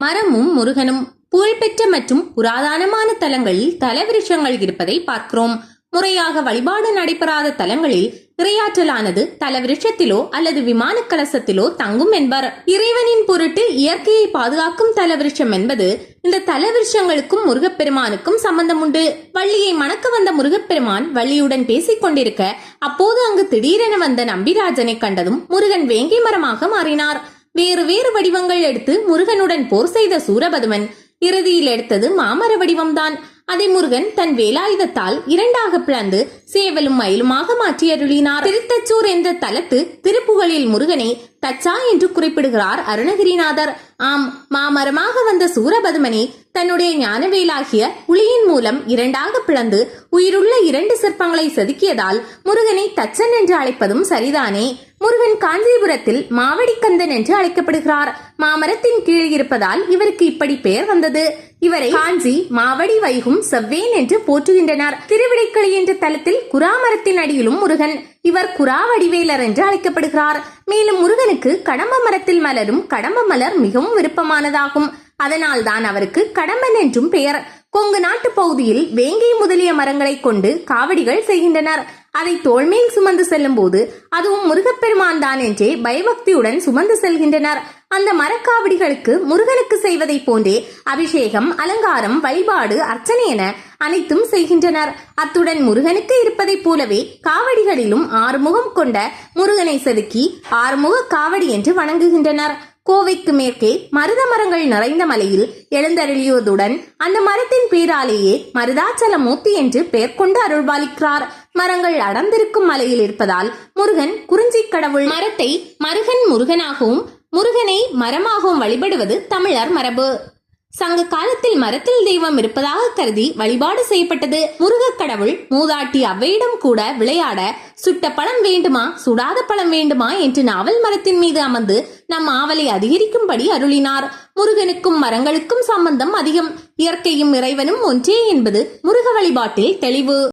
மரமும் முருகனும் புகழ்பெற்ற மற்றும் புராதனமான தலங்களில் தலவிருஷங்கள் இருப்பதை பார்க்கிறோம். முறையாக வழிபாடு நடைபெறாத தலங்களில் திரையாற்றலானது தலவிருஷத்திலோ அல்லது விமான கலசத்திலோ தங்கும் என்பர். இறைவனின் பொருட்டு இயற்கையை பாதுகாக்கும் தலவிருஷம் என்பது இந்த தலவிருஷங்களுக்கும் முருகப்பெருமானுக்கும் சம்பந்தம் உண்டு வள்ளியை மணக்க வந்த முருகப்பெருமான் வள்ளியுடன் பேசிக் கொண்டிருக்க அப்போது அங்கு திடீரென வந்த நம்பிராஜனை கண்டதும் முருகன் வேங்கை மரமாக மாறினார். வேறு வேறு வடிவங்கள் எடுத்து முருகனுடன் போர் செய்த சூரபதுமன். இறுதியில் எடுத்தது மாமர வடிவம்தான். அதை முருகன் தன் வேலாயுதத்தால் இரண்டாக பிளந்து சேவலும் மயிலுமாக மாற்றி அருளினார். திருத்தச்சூர் என்ற தலத்து திருப்புகழில் முருகனை தச்சா என்று குறிப்பிடுகிறார் அருணகிரிநாதர். ஆம் மாமரமாக வந்த சூரபதுமனை தன்னுடைய ஞானவேலாகிய உளியின் மூலம் இரண்டாக பிளந்து உயிருள்ள இரண்டு சிற்பங்களை செதுக்கியதால் முருகனை தச்சன் என்று அழைப்பதும் சரிதானே? முருகன் காஞ்சிபுரத்தில் மாவடிக்கந்தன் என்று அழைக்கப்படுகிறார். மாமரத்தின் கீழ் இருப்பதால் இவருக்கு இப்படி பெயர் வந்தது. இவரை காஞ்சி மாவடி வைகும் செவ்வேன் என்று போற்றுகின்றனர். திருவிடைக்களி என்ற தலத்தில் குராமரத்தின் அடியிலும் முருகன் இவர் குரா வடிவேலர் என்று அழைக்கப்படுகிறார். மேலும் முருகனுக்கு கடம்ப மரத்தில் மலரும் கடம்ப மலர் மிகவும் விருப்பமானதாகும். அதனால் தான் அவருக்கு கடம்பன் என்றும் பெயர். கொங்கு நாட்டு பகுதியில் வேங்கை முதலிய மரங்களை கொண்டு காவடிகள் செய்கின்றனர். அதை தோல்மையில் சுமந்து செல்லும் போது அதுவும் முருகப்பெருமான் தான் என்றே பயபக்தியுடன் சுமந்து செல்கின்றனர். அந்த மரக்காவடிகளுக்கு முருகனுக்கு செய்வதை போன்றே அபிஷேகம் அலங்காரம் வழிபாடு அர்ச்சனை என அனைத்தும் செய்கின்றனர். அத்துடன் முருகனுக்கு இருப்பதைப் போலவே காவடிகளிலும் ஆறுமுகம் கொண்ட முருகனை செதுக்கி ஆறுமுக காவடி என்று வணங்குகின்றனர். கோவைக்கு மேற்கே மருத மரங்கள் நிறைந்த மலையில் எழுந்தருளியதுடன் அந்த மரத்தின் பேராலேயே மருதாச்சலமூர்த்தி என்று பெயர் கொண்டு அருள்பாலிக்கிறார். மரங்கள் அடர்ந்திருக்கும் மலையில் இருப்பதால் முருகன் குறிஞ்சி கடவுள். மரத்தை மருகன் முருகனாகவும் முருகனை மரமாகவும் வழிபடுவது தமிழர் மரபு. சங்க காலத்தில் மரத்தில் தெய்வம் இருப்பதாக கருதி வழிபாடு செய்யப்பட்டது. முருகக் கடவுள் மூதாட்டி அவ்வையிடம் கூட விளையாட சுட்ட பழம் வேண்டுமா? சுடாத பழம் வேண்டுமா? என்று நாவல் மரத்தின் மீது அமர்ந்து நம் ஆவலை அதிகரிக்கும்படி அருளினார். முருகனுக்கும் மரங்களுக்கும் சம்பந்தம் அதிகம். இயற்கையும் இறைவனும் ஒன்றே என்பது முருக வழிபாட்டில் தெளிவு.